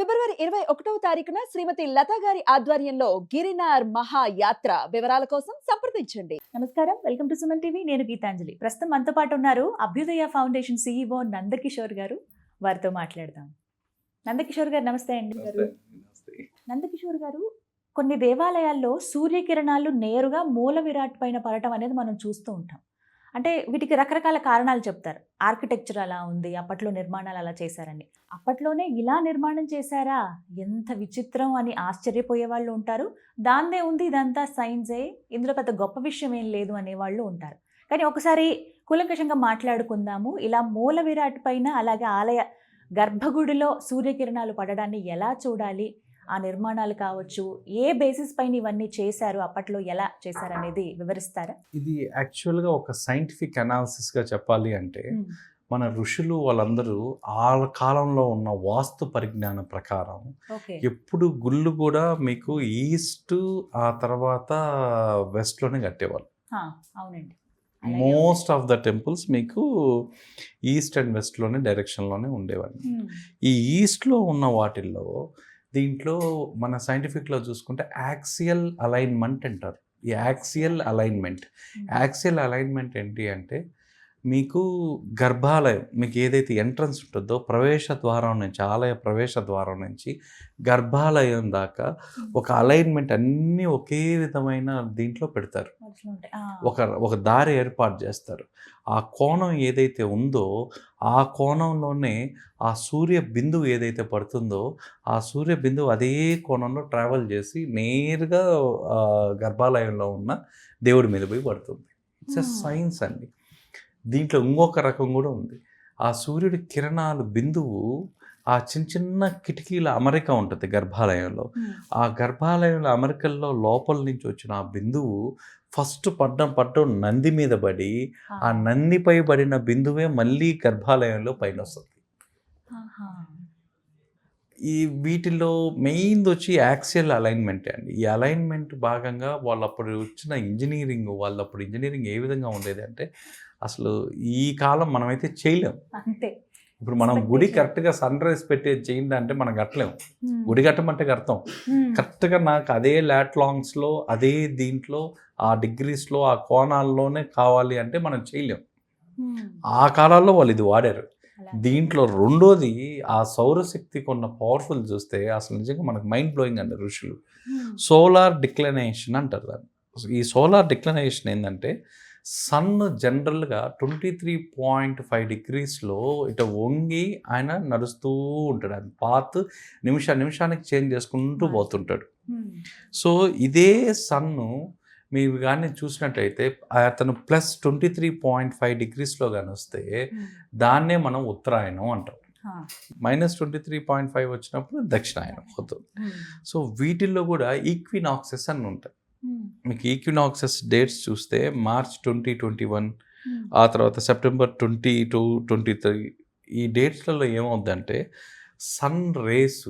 ఫిబ్రవరి ఇరవై ఒకటవ తారీఖున శ్రీమతి లతా గారి ఆధ్వర్యంలో గిరినార్ మహాయాత్ర వివరాల కోసం సంప్రదించండి. నమస్కారం. Welcome to Suman TV. నేను గీతాంజలి. ప్రస్తుతం మనతో పాటు ఉన్నారు అభ్యుదయ ఫౌండేషన్ సీఈఓ నందకిషోర్ గారు. వారితో మాట్లాడదాం. నందకిషోర్ గారు నమస్తే అండి. గారు. నందకిషోర్ గారు కొన్ని దేవాలయాల్లో సూర్యకిరణాలు నేరుగా మూల విరాట్ పైన పడటం అనేది మనం చూస్తూ ఉంటాం. అంటే వీటికి రకరకాల కారణాలు చెప్తారు. ఆర్కిటెక్చర్ అలా ఉంది అప్పట్లో నిర్మాణాలు అలా చేశారని. అప్పట్లోనే ఇలా నిర్మాణం చేశారా? ఎంత విచిత్రం అని ఆశ్చర్యపోయే వాళ్ళు ఉంటారు. దాందే ఉంది ఇదంతా సైన్సే ఇందులో పెద్ద గొప్ప విషయం ఏం లేదు అనేవాళ్ళు ఉంటారు. కానీ ఒకసారి కూలంకషంగా మాట్లాడుకుందాము. ఇలా మూల విరాట్ పైన అలాగే ఆలయ గర్భగుడిలో సూర్యకిరణాలు పడడాన్ని ఎలా చూడాలి? ఆ నిర్మాణాలు కావచ్చు ఏ బేసిస్ పైన ఇవన్నీ చేశారు అప్పట్లో ఎలా చేశారు అనేది వివరిస్తారా? ఇది యాక్చువల్గా ఒక సైంటిఫిక్ అనాలిసిస్గా చెప్పాలి అంటే మన ఋషులు వాళ్ళందరూ ఆ కాలంలో ఉన్న వాస్తు పరిజ్ఞానం ప్రకారం ఎప్పుడు గుళ్ళు కూడా మీకు ఈస్ట్ ఆ తర్వాత వెస్ట్లోనే కట్టేవాళ్ళు. అవునండి. మోస్ట్ ఆఫ్ ద టెంపుల్స్ మీకు ఈస్ట్ అండ్ వెస్ట్లోనే డైరెక్షన్లోనే ఉండేవాళ్ళు. ఉమ్, ఈ ఈస్ట్లో ఉన్న వాటిల్లో దీంట్లో మన సైంటిఫిక్లో చూసుకుంటే యాక్సియల్ అలైన్మెంట్ అంటారు. ఈ యాక్సియల్ అలైన్మెంట్. యాక్సియల్ అలైన్మెంట్ ఏంటి అంటే మీకు గర్భాలయం మీకు ఏదైతే ఎంట్రన్స్ ఉంటుందో ప్రవేశ ద్వారం నుంచి ఆలయ ప్రవేశ ద్వారం నుంచి గర్భాలయం దాకా ఒక అలైన్మెంట్ అన్నీ ఒకే విధమైన దీంట్లో పెడతారు. ఒక ఒక దారి ఏర్పాటు చేస్తారు. ఆ కోణం ఏదైతే ఉందో ఆ కోణంలోనే ఆ సూర్య బిందువు ఏదైతే పడుతుందో ఆ సూర్య బిందువు అదే కోణంలో ట్రావెల్ చేసి నేరుగా గర్భాలయంలో ఉన్న దేవుడి మీద పోయి పడుతుంది. ఇట్స్. సైన్స్ అండి. దీంట్లో ఇంకొక రకం కూడా ఉంది. ఆ సూర్యుడి కిరణాలు బిందువు ఆ చిన్న చిన్న కిటికీల అమరిక ఉంటుంది గర్భాలయంలో. ఆ గర్భాలయంలో అమెరికల్లో లోపల నుంచి వచ్చిన ఆ బిందువు ఫస్ట్ పడ్డం పడ్డం నంది మీద పడి ఆ. నందిపై పడిన బిందువే మళ్ళీ గర్భాలయంలో పైన వస్తుంది. ఈ వీటిలో మెయిన్ వచ్చి యాక్సియల్ అలైన్మెంట్ అండి. ఈ అలైన్మెంట్ భాగంగా వాళ్ళు అప్పుడు వచ్చిన ఇంజనీరింగ్ వాళ్ళు అప్పుడు ఇంజనీరింగ్ ఏ విధంగా ఉండేది అంటే అసలు ఈ కాలం మనమైతే చేయలేం. అంతే. ఇప్పుడు మనం గుడి. కరెక్ట్గా సన్ రైజ్ పెట్టి చేయండి అంటే మనం కట్టలేం. ఉమ్, గుడి కట్టమంటే కడతాం. ఉమ్, కరెక్ట్గా నాకు అదే లాట్ లాంగ్స్లో అదే దీంట్లో ఆ డిగ్రీస్లో ఆ కోణాల్లోనే కావాలి అంటే మనం చేయలేం. ఆ కాలాల్లో వాళ్ళు ఇది వాడారు. దీంట్లో రెండోది ఆ సౌరశక్తికి ఉన్న పవర్ఫుల్ చూస్తే అసలు నిజంగా మనకు మైండ్ బ్లోయింగ్ అండి ఋషులు. సోలార్ డిక్లనేషన్ అంటారు దాన్ని. ఈ సోలార్ డిక్లనేషన్ ఏంటంటే సన్ జనరల్గా ట్వంటీ త్రీ పాయింట్ ఫైవ్ డిగ్రీస్లో ఇట వంగి ఆయన నడుస్తూ ఉంటాడు. ఆయన పాత్ నిమిషా నిమిషానికి చేంజ్ చేసుకుంటూ పోతుంటాడు. సో ఇదే సన్ను మీరు కానీ చూసినట్టయితే అతను plus twenty three point five డిగ్రీస్లో కానీ వస్తే దాన్నే మనం ఉత్తరాయణం అంటాం. Minus twenty three point five వచ్చినప్పుడు దక్షిణాయనం అవుతుంది సో వీటిల్లో కూడా ఈక్వినాక్సెస్ అని ఉంటాయి. మీకు ఈక్వినాక్సెస్ డేట్స్ చూస్తే మార్చ్ ట్వంటీ ట్వంటీ వన్ ఆ తర్వాత September twenty two twenty three ఈ డేట్స్లలో ఏమవుద్దంటే సన్ రేస్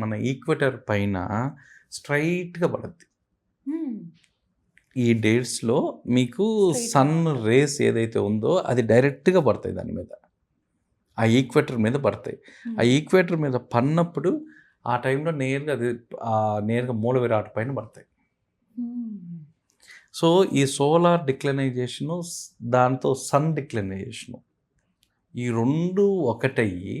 మన ఈక్వెటర్ పైన స్ట్రైట్గా పడుద్ది. ఈ డేట్స్లో మీకు సన్. రేస్ ఏదైతే ఉందో అది డైరెక్ట్గా పడతాయి దాని మీద. ఆ ఈక్వేటర్ మీద పడతాయి. ఆ ఈక్వేటర్ మీద పడినప్పుడు ఆ టైంలో నేరుగా అది ఆ నేరుగా మూల విరాట్ పైన పడతాయి. ఉమ్, సో ఈ సోలార్ డిక్లనైజేషను దాంతో సన్ డిక్లనైజేషను ఈ రెండు ఒకటయ్యి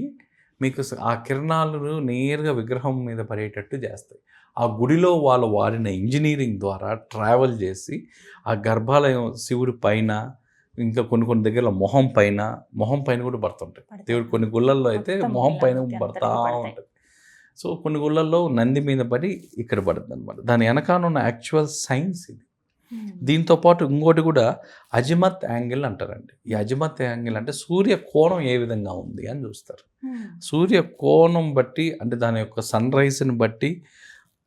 మీకు ఆ కిరణాలు నేరుగా విగ్రహం మీద పడేటట్టు చేస్తాయి. ఆ గుడిలో వాళ్ళు వాడిన ఇంజనీరింగ్ ద్వారా ట్రావెల్ చేసి ఆ గర్భాలయం శివుడి పైన ఇంకా కొన్ని కొన్ని దగ్గర మొహం పైన మొహం పైన కూడా పడుతుంటాయి. దేవుడు కొన్ని గుళ్ళల్లో అయితే మొహం పైన పడతా. ఉంటుంది. సో కొన్ని గుళ్ళల్లో నంది మీద పడి ఇక్కడ పడుతుంది అనమాట దాని వెనకాల ఉన్న యాక్చువల్ సైన్స్ ఇది. దీంతో పాటు ఇంకోటి కూడా అజిమత్ యాంగిల్ అంటారండి. ఈ అజిమత్ యాంగిల్ అంటే సూర్య కోణం ఏ విధంగా ఉంది అని చూస్తారు. సూర్య కోణం బట్టి అంటే దాని యొక్క సన్ రైజ్ని బట్టి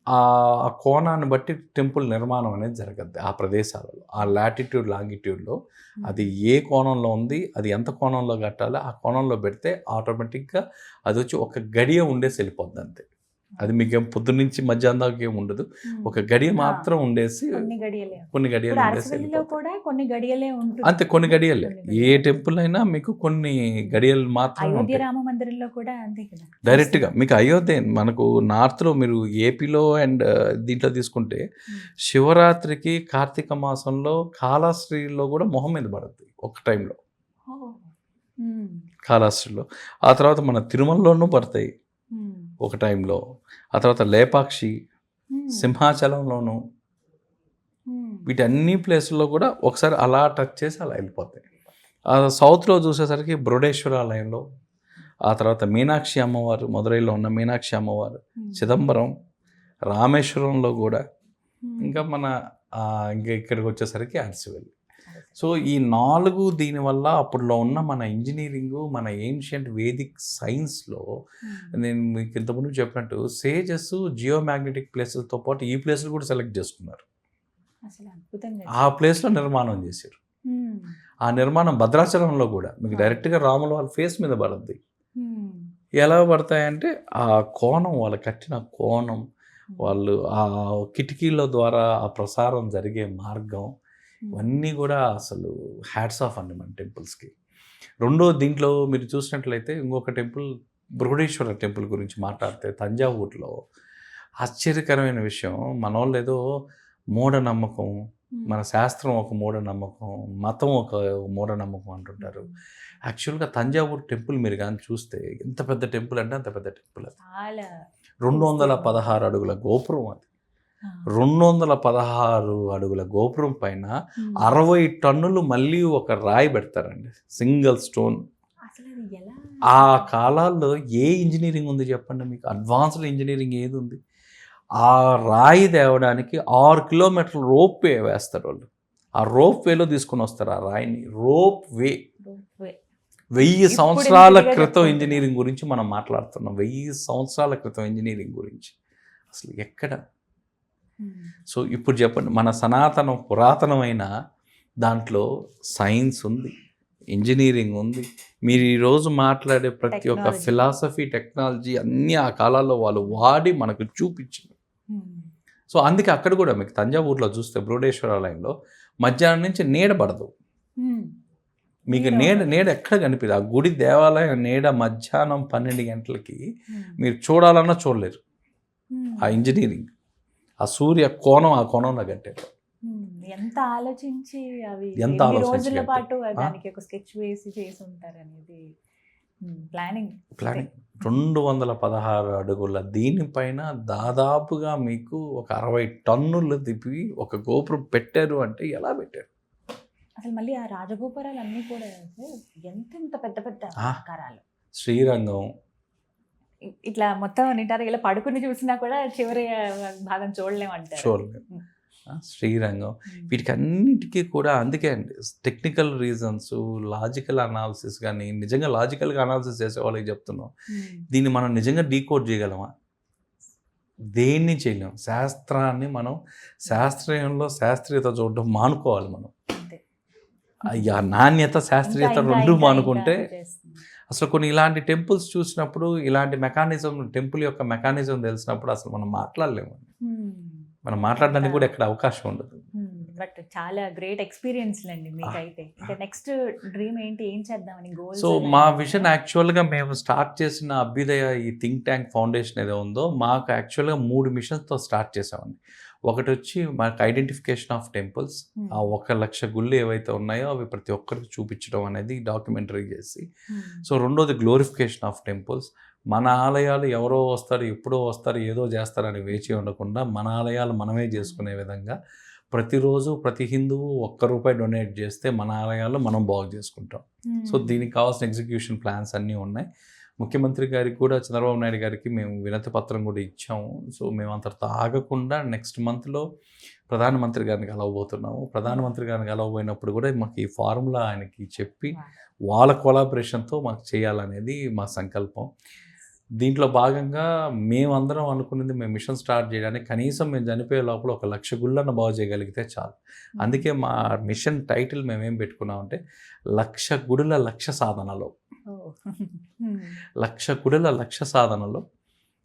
ఆ ఆ కోణాన్ని బట్టి టెంపుల్ నిర్మాణం అనేది జరగద్ది ఆ ప్రదేశాలలో. ఆ లాటిట్యూడ్ లాంగిట్యూడ్లో అది ఏ కోణంలో ఉంది అది ఎంత కోణంలో కట్టాలో ఆ కోణంలో పెడితే ఆటోమేటిక్గా అది వచ్చి ఒక గడియ ఉండేసి వెళ్ళిపోద్ది అంతే. అది మీకు ఏం పొద్దున్న నుంచి మధ్యాహ్నం దాకా ఏం ఉండదు. ఒక గడియ మాత్రం ఉండేసి కొన్ని గడియలే. కొన్ని గడియలు ఇప్పుడు ఉండేసి అంతే కొన్ని గడియలే. ఏ టెంపుల్ అయినా మీకు కొన్ని గడియలు మాత్రం డైరెక్ట్గా. మీకు అయోధ్య మనకు నార్త్లో మీరు ఏపీలో అండ్ దీంట్లో తీసుకుంటే. శివరాత్రికి కార్తీక మాసంలో కాళాశ్రీలో కూడా మొహం మీద పడుద్ది ఒక టైంలో. కాళాశ్రీలో. ఆ తర్వాత మన తిరుమలలోనూ పడతాయి. ఒక టైంలో ఆ తర్వాత లేపాక్షి ఉమ్. సింహాచలంలోను ఉమ్. వీటన్ని ప్లేసుల్లో కూడా ఒకసారి అలా టచ్ చేసి అలా వెళ్ళిపోతాయి ఆ సౌత్లో చూసేసరికి బృహదేశ్వర ఆలయంలో ఆ తర్వాత మీనాక్షి అమ్మవారు మదురైలో ఉన్న మీనాక్షి అమ్మవారు ఉమ్. చిదంబరం రామేశ్వరంలో కూడా. ఇంకా మన ఇంకా ఇక్కడికి వచ్చేసరికి అరసివెల్లి సో ఈ నాలుగు దీనివల్ల అప్పుడులో ఉన్న మన ఇంజనీరింగ్ మన ఏన్షియంట్ వేదిక్ సైన్స్లో. నేను మీకు ఇంతకుముందు చెప్పినట్టు సేజెస్ జియో మ్యాగ్నెటిక్ ప్లేసెస్తో పాటు ఈ ప్లేసులు కూడా సెలెక్ట్ చేసుకున్నారు అసలు అద్భుతంగా ఆ ప్లేస్లో నిర్మాణం చేశారు. ఆ నిర్మాణం భద్రాచలంలో కూడా మీకు డైరెక్ట్గా రాముల వాళ్ళ ఫేస్ మీద పడుద్ది. ఎలా పడతాయంటే ఆ కోణం వాళ్ళు కట్టిన కోణం వాళ్ళు ఆ కిటికీల ద్వారా ఆ ప్రసారం జరిగే మార్గం. ఇవన్నీ కూడా అసలు హ్యాట్స్ ఆఫ్ అండి మన టెంపుల్స్కి రెండో దీంట్లో మీరు చూసినట్లయితే ఇంకొక టెంపుల్ బృహడేశ్వర టెంపుల్ గురించి మాట్లాడితే తంజావూరులో ఆశ్చర్యకరమైన విషయం. మన వాళ్ళు ఏదో మూఢనమ్మకం. మన శాస్త్రం ఒక మూఢనమ్మకం మతం ఒక మూఢనమ్మకం అంటుంటారు. యాక్చువల్గా తంజావూరు టెంపుల్ మీరు కానీ చూస్తే ఎంత పెద్ద టెంపుల్ అంటే అంత పెద్ద టెంపుల్ అది. రెండు వందల పదహారు అడుగుల గోపురం అది. రెండు వందల పదహారు అడుగుల గోపురం పైన. అరవై టన్నులు మళ్ళీ ఒక రాయి పెడతారండి సింగిల్ స్టోన్. ఆ కాలాల్లో ఏ ఇంజనీరింగ్ ఉంది చెప్పండి మీకు? అడ్వాన్స్డ్ ఇంజనీరింగ్ ఏది ఉంది? ఆ రాయి తేవడానికి ఆరు కిలోమీటర్ల రోప్ వే వేస్తారు వాళ్ళు. ఆ రోప్ వేలో తీసుకొని వస్తారు ఆ రాయిని. Rope way. వెయ్యి సంవత్సరాల క్రితం. ఇంజనీరింగ్ గురించి మనం మాట్లాడుతున్నాం. వెయ్యి సంవత్సరాల క్రితం ఇంజనీరింగ్ గురించి. అసలు ఎక్కడ. సో ఇప్పుడు చెప్పండి మన సనాతనం పురాతనమైన దాంట్లో సైన్స్ ఉంది ఇంజనీరింగ్ ఉంది మీరు ఈరోజు మాట్లాడే ప్రతి ఒక్క. ఫిలాసఫీ టెక్నాలజీ అన్నీ ఆ కాలాల్లో వాళ్ళు వాడి మనకు చూపించింది. సో అందుకే అక్కడ కూడా మీకు తంజావూరులో చూస్తే బృహదేశ్వర ఆలయంలో మధ్యాహ్నం నుంచి నీడ పడదు. మీకు నీడ నీడ ఎక్కడ కనిపిదు ఆ గుడి దేవాలయం నీడ మధ్యాహ్నం పన్నెండు గంటలకి. మీరు చూడాలన్నా చూడలేరు. ఆ ఇంజనీరింగ్ ఆ సూర్య కోణం ఆ కోణంలో ఉమ్. ఎంత ఆలోచించి అవి ఎంత రోజుల. పాటు? దానికి ఒక స్కెచ్ వేసి చేసి ఉంటారు అనేది ప్లానింగ్ ప్లానింగ్ రెండు వందల పదహారు అడుగుల దీనిపైన దాదాపుగా మీకు ఒక అరవై టన్నులు తిప్పి ఒక గోపురం పెట్టారు అంటే ఎలా పెట్టారు అసలు మళ్ళీ ఆ రాజగోపురాలు అన్నీ కూడా ఎంత ఎంత పెద్ద పెద్ద. ఆకారాలు శ్రీరంగం ఇట్లా మొత్తం నింటారు ఇలా పడుకుని చూసినా కూడా చివరి భాగం చూడలేమంటారు చూడలేదు ఆ, శ్రీరంగం. వీటికి అన్నిటికీ కూడా అందుకే అండి టెక్నికల్ రీజన్స్ లాజికల్ అనాలిసిస్ కానీ నిజంగా లాజికల్గా అనాలిసిస్ చేసే వాళ్ళకి చెప్తున్నాం. దీన్ని మనం నిజంగా డీకోడ్ చేయగలమా? దేన్ని చేయలేం? శాస్త్రాన్ని మనం శాస్త్రీయంలో శాస్త్రీయత చూడడం మానుకోవాలి మనం. నాణ్యత శాస్త్రీయత రెండు మానుకుంటే. అసలు కొన్ని ఇలాంటి టెంపుల్స్ చూసినప్పుడు ఇలాంటి మెకానిజం టెంపుల్ యొక్క మెకానిజం తెలిసినప్పుడు అసలు మనం మాట్లాడలేము. మనం మాట్లాడడానికి కూడా ఎక్కడ అవకాశం ఉండదు. బట్ చాలా గ్రేట్ ఎక్స్పీరియన్స్ అండి మీకైతే. ఇంకా నెక్స్ట్ డ్రీమ్ ఏంటి? ఏం చేద్దామని గోల్స్ సో మా విజన్ యాక్చువల్గా మేము స్టార్ట్ చేసిన అభ్యుదయ ఈ థింక్ ట్యాంక్ ఫౌండేషన్ ఏదో ఉందో మాకు యాక్చువల్గా మూడు మిషన్స్తో స్టార్ట్ చేసామండి. ఒకటి వచ్చి మాకు ఐడెంటిఫికేషన్ ఆఫ్ టెంపుల్స్ ఆ ఒక లక్ష గుళ్ళు ఏవైతే ఉన్నాయో అవి ప్రతి ఒక్కరికి చూపించడం అనేది డాక్యుమెంటరీ చేసి. సో రెండోది గ్లోరిఫికేషన్ ఆఫ్ టెంపుల్స్ మన ఆలయాలు ఎవరో వస్తారు ఎప్పుడో వస్తారు ఏదో చేస్తారని వేచి ఉండకుండా మన ఆలయాలు మనమే చేసుకునే విధంగా ప్రతిరోజు ప్రతి హిందువు ఒక్క రూపాయి డొనేట్ చేస్తే మన ఆలయాలు మనం బాగు చేసుకుంటాం. సో దీనికి కావాల్సిన ఎగ్జిక్యూషన్ ప్లాన్స్ అన్నీ ఉన్నాయి. ముఖ్యమంత్రి గారికి కూడా చంద్రబాబు నాయుడు గారికి మేము వినతి పత్రం కూడా ఇచ్చాము. సో మేము అంతటితో ఆగకుండా నెక్స్ట్ మంత్లో ప్రధానమంత్రి గారిని కలవబోతున్నాము. ప్రధానమంత్రి గారిని కలవబోయినప్పుడు కూడా మాకు ఈ ఫార్ములా ఆయనకి చెప్పి వాళ్ళ కొలాబరేషన్తో మాకు చేయాలనేది మా సంకల్పం. దీంట్లో భాగంగా మేమందరం అనుకున్నది మేము మిషన్ స్టార్ట్ చేయడానికి కనీసం మేము చనిపోయే లోపల ఒక లక్ష గుళ్ళన్న బాగు చేయగలిగితే చాలు. అందుకే మా మిషన్ టైటిల్ మేము ఏం పెట్టుకున్నామంటే లక్ష గుడుల లక్ష సాధనలో. లక్ష గుడుల లక్ష సాధనలో.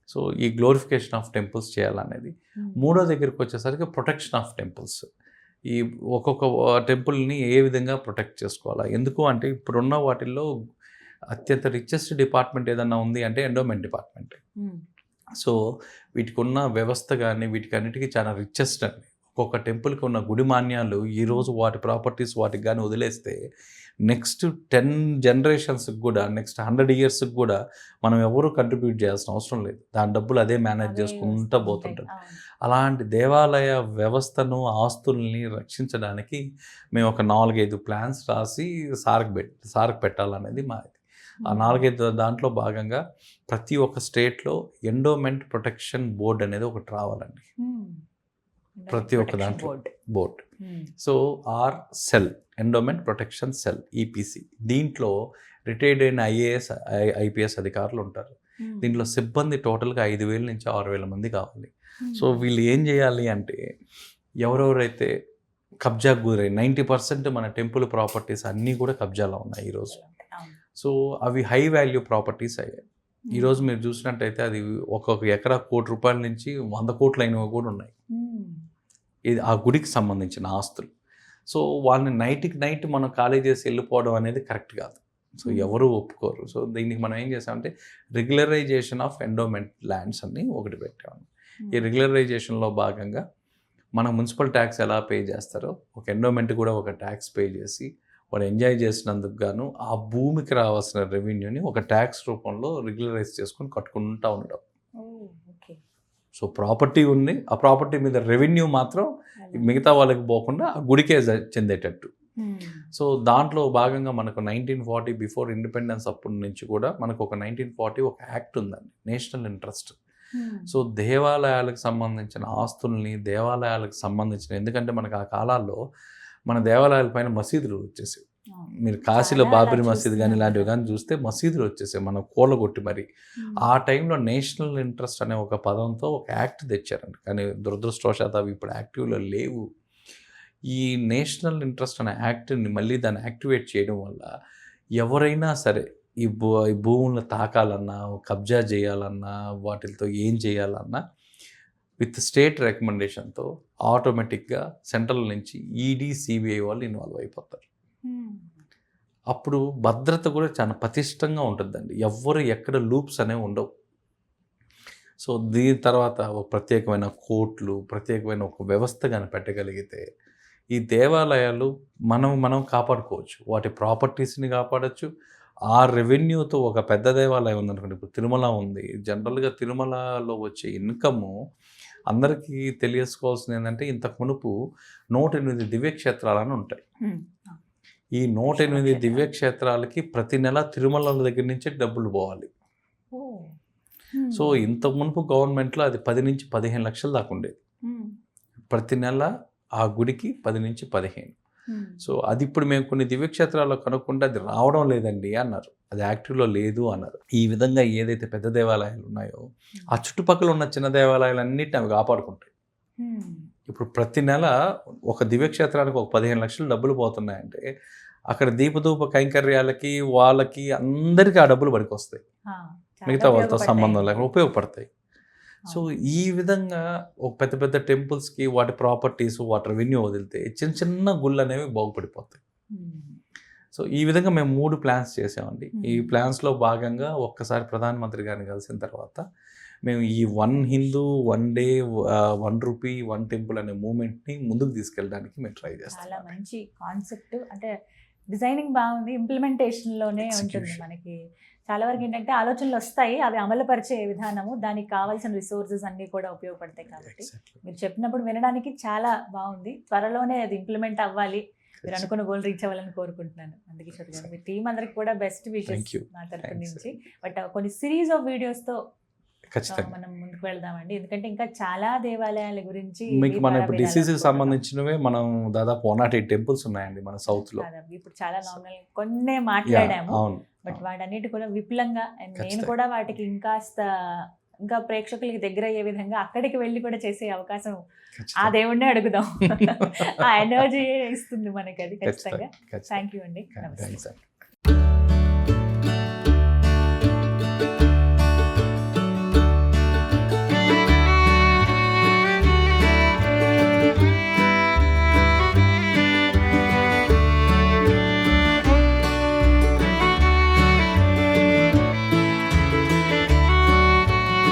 సో ఈ గ్లోరిఫికేషన్ ఆఫ్ టెంపుల్స్ చేయాలనేది. మూడో దగ్గరికి వచ్చేసరికి ప్రొటెక్షన్ ఆఫ్ టెంపుల్స్ ఈ ఒక్కొక్క టెంపుల్ని ఏ విధంగా ప్రొటెక్ట్ చేసుకోవాలా? ఎందుకు అంటే ఇప్పుడున్న వాటిల్లో అత్యంత రిచెస్ట్ డిపార్ట్మెంట్ ఏదన్నా ఉంది అంటే ఎండోమెంట్ డిపార్ట్మెంట్ సో వీటికి ఉన్న వ్యవస్థ కానీ వీటికి అన్నిటికీ చాలా రిచెస్ట్ అండి. ఒక్కొక్క టెంపుల్కి ఉన్న గుడి మాన్యాలు ఈరోజు వాటి ప్రాపర్టీస్ వాటికి కానీ వదిలేస్తే నెక్స్ట్ టెన్ జనరేషన్స్కి కూడా నెక్స్ట్ హండ్రెడ్ ఇయర్స్కి కూడా మనం ఎవరు కంట్రిబ్యూట్ చేయాల్సిన అవసరం లేదు. దాని డబ్బులు అదే మేనేజ్ చేసుకుంటూ పోతుంటుంది అలాంటి దేవాలయ వ్యవస్థను ఆస్తుల్ని రక్షించడానికి మేము ఒక నాలుగైదు ప్లాన్స్ రాసి సార్కి పెట్ సార్కి పెట్టాలనేది మా ఆ నాలుగైదు దాంట్లో భాగంగా ప్రతి ఒక్క స్టేట్లో ఎండోమెంట్ ప్రొటెక్షన్ బోర్డ్ అనేది ఒకటి రావాలండి. ప్రతి ఒక్క దాంట్లో. Board so or cell. Endowment protection cell EPC దీంట్లో రిటైర్డ్ అయిన ఐఏఎస్ ఐపీఎస్ అధికారులు ఉంటారు. దీంట్లో సిబ్బంది టోటల్గా ఐదు వేల నుంచి ఆరు వేల మంది కావాలి. సో వీళ్ళు ఏం చేయాలి అంటే ఎవరెవరైతే కబ్జాకు గురై నైంటీ పర్సెంట్ మన టెంపుల్ ప్రాపర్టీస్ అన్నీ కూడా కబ్జాలో ఉన్నాయి ఈరోజు సో అవి హై వాల్యూ ప్రాపర్టీస్ అయ్యాయి. ఈరోజు మీరు చూసినట్టయితే అది ఒక్కొక్క ఎకరా కోటి రూపాయల నుంచి వంద కోట్లు అయినవి కూడా ఉన్నాయి. ఇది ఆ గుడికి సంబంధించిన ఆస్తులు. సో వాళ్ళని నైట్కి నైట్ మనం ఖాళీ చేసి వెళ్ళిపోవడం అనేది కరెక్ట్ కాదు. సో. ఎవరు ఒప్పుకోరు. సో దీనికి మనం ఏం చేసామంటే రెగ్యులరైజేషన్ ఆఫ్ ఎండోమెంట్ ల్యాండ్స్ అని ఒకటి పెట్టాము ఈ రెగ్యులరైజేషన్లో భాగంగా మన మున్సిపల్ ట్యాక్స్ ఎలా పే చేస్తారో ఒక ఎండోమెంట్ కూడా ఒక ట్యాక్స్ పే చేసి వాడు ఎంజాయ్ చేసినందుకు గాను ఆ భూమికి రావాల్సిన రెవెన్యూని ఒక ట్యాక్స్ రూపంలో రెగ్యులరైజ్ చేసుకొని కట్టుకుంటూ ఉండడం. సో ప్రాపర్టీ ఉంది. ఆ ప్రాపర్టీ మీద రెవెన్యూ మాత్రం మిగతా వాళ్ళకి పోకుండా ఆ గుడికే చెందేటట్టు. సో దాంట్లో భాగంగా మనకు నైన్టీన్ ఫార్టీ బిఫోర్ ఇండిపెండెన్స్ అప్పటి నుంచి కూడా మనకు ఒక నైన్టీన్ ఫార్టీ ఒక యాక్ట్ ఉందండి. National interest. సో దేవాలయాలకు సంబంధించిన ఆస్తుల్ని దేవాలయాలకు సంబంధించిన ఎందుకంటే మనకు ఆ కాలాల్లో మన దేవాలయాల పైన మసీదులు వచ్చేసాయి మీరు కాశీలో బాబరీ మసీద్ కానీ. ఇలాంటివి కానీ చూస్తే మసీదులు వచ్చేసాయి మనం కూలగొట్టి మరి. ఆ టైంలో నేషనల్ ఇంట్రెస్ట్ అనే ఒక పదంతో ఒక యాక్ట్ తెచ్చారండి కానీ దురదృష్టవశాత్ అవి ఇప్పుడు యాక్టివ్లో లేవు. ఈ నేషనల్ ఇంట్రెస్ట్ అనే యాక్ట్ని మళ్ళీ దాన్ని యాక్టివేట్ చేయడం వల్ల ఎవరైనా సరే ఈ భూ ఈ భూములను తాకాలన్నా కబ్జా చేయాలన్నా వాటితో ఏం చేయాలన్నా విత్ స్టేట్ రికమెండేషన్తో ఆటోమేటిక్గా సెంట్రల్ నుంచి ఈడీ సిబిఐ వాళ్ళు ఇన్వాల్వ్ అయిపోతారు. అప్పుడు భద్రత కూడా చాలా పతిష్టంగా ఉంటుందండి. ఎవ్వరు ఎక్కడ లూప్స్ అనేవి ఉండవు. సో దీని తర్వాత ఒక ప్రత్యేకమైన కోర్టులు ప్రత్యేకమైన ఒక వ్యవస్థ కానీ పెట్టగలిగితే ఈ దేవాలయాలు మనం మనం కాపాడుకోవచ్చు. వాటి ప్రాపర్టీస్ని కాపాడచ్చు. ఆ రెవెన్యూతో ఒక పెద్ద దేవాలయం ఉందనుకోండి. ఇప్పుడు తిరుమల ఉంది. జనరల్గా తిరుమలలో వచ్చే ఇన్కము అందరికీ తెలియసుకోవాల్సింది ఏంటంటే ఇంతకు మునుపు నూట ఎనిమిది దివ్యక్షేత్రాలని ఉంటాయి. ఈ నూట ఎనిమిది దివ్యక్షేత్రాలకి ప్రతి నెల తిరుమల దగ్గర నుంచే డబ్బులు పోవాలి. సో ఇంత మునుపు గవర్నమెంట్లో అది పది నుంచి పదిహేను లక్షల దాకా ఉండేది. ప్రతి నెల ఆ గుడికి పది నుంచి పదిహేను. సో అది ఇప్పుడు మేము కొన్ని దివ్యక్షేత్రాల్లో కనుక్కుంటే అది రావడం లేదండి అన్నారు. అది యాక్టివ్లో లేదు అన్నారు. ఈ విధంగా ఏదైతే పెద్ద దేవాలయాలు ఉన్నాయో ఆ చుట్టుపక్కల ఉన్న చిన్న దేవాలయాలన్నిటిని అవి కాపాడుకుంటాయి. ఇప్పుడు ప్రతి నెల ఒక దివ్యక్షేత్రానికి ఒక పదిహేను లక్షలు డబ్బులు పోతున్నాయంటే అక్కడ దీపధూప కైంకర్యాలకి వాళ్ళకి అందరికీ ఆ డబ్బులు పనికి వస్తాయి మిగతా వాళ్ళతో సంబంధం లేకుండా ఉపయోగపడతాయి. సో ఈ విధంగా ఒక పెద్ద పెద్ద టెంపుల్స్కి వాటి ప్రాపర్టీస్ వాటి రెవెన్యూ వదిలితే చిన్న చిన్న గుళ్ళు అనేవి బాగుపడిపోతాయి సో ఈ విధంగా మేము మూడు ప్లాన్స్ చేసామండి. ఈ. ప్లాన్స్లో భాగంగా ఒక్కసారి ప్రధానమంత్రి గారిని కలిసిన తర్వాత మేము ఈ one Hindu one day one rupee one temple అనే మూమెంట్ని ముందుకు తీసుకెళ్ళడానికి మేము ట్రై చేస్తాం మంచి కాన్సెప్ట్. అంటే డిజైనింగ్ బాగుంది ఇంప్లిమెంటేషన్లోనే ఉంటుంది. మనకి. చాలా వరకు ఏంటంటే ఆలోచనలు వస్తాయి అవి అమలుపరిచే విధానము దానికి కావాల్సిన రిసోర్సెస్ అన్ని కూడా ఉపయోగపడతాయి కాబట్టి. మీరు చెప్పినప్పుడు వినడానికి చాలా బాగుంది. త్వరలోనే అది ఇంప్లిమెంట్ అవ్వాలి. మీరు అనుకున్న గోల్ రీచ్ అవ్వాలని కోరుకుంటున్నాను. అందుకిషోర్ గారు మీ టీం అందరికి కూడా బెస్ట్. నా తరపు Thanks. నుంచి. బట్ కొన్ని సిరీస్ ఆఫ్ వీడియోస్తో ఖచ్చితంగా. మనం ముందుకు వెళ్దామండి. ఎందుకంటే ఇంకా చాలా దేవాలయాల గురించి మీకు మన ఇప్పుడు కోరుకుంటున్నాం. సంబంధించినవే మనం దాదాపు వన్ నాట్ ఎయిట్ టెంపుల్స్ ఉన్నాయండి మన సౌత్లో కాదు, ఇప్పుడు చాలా నార్మల్ కొన్నే మాట్లాడాము బట్ వాటన్నిటి కూడా విపులంగా నేను. కూడా వాటికి ఇంకాస్త ఇంకా ప్రేక్షకులకి దగ్గర అయ్యే విధంగా అక్కడికి వెళ్ళి కూడా చేసే అవకాశం ఆ. దేవుణ్ణే అడుగుదాం. ఆ ఎనర్జీ ఇస్తుంది మనకి అది ఖచ్చితంగా థ్యాంక్ యూ అండి. నమస్తే.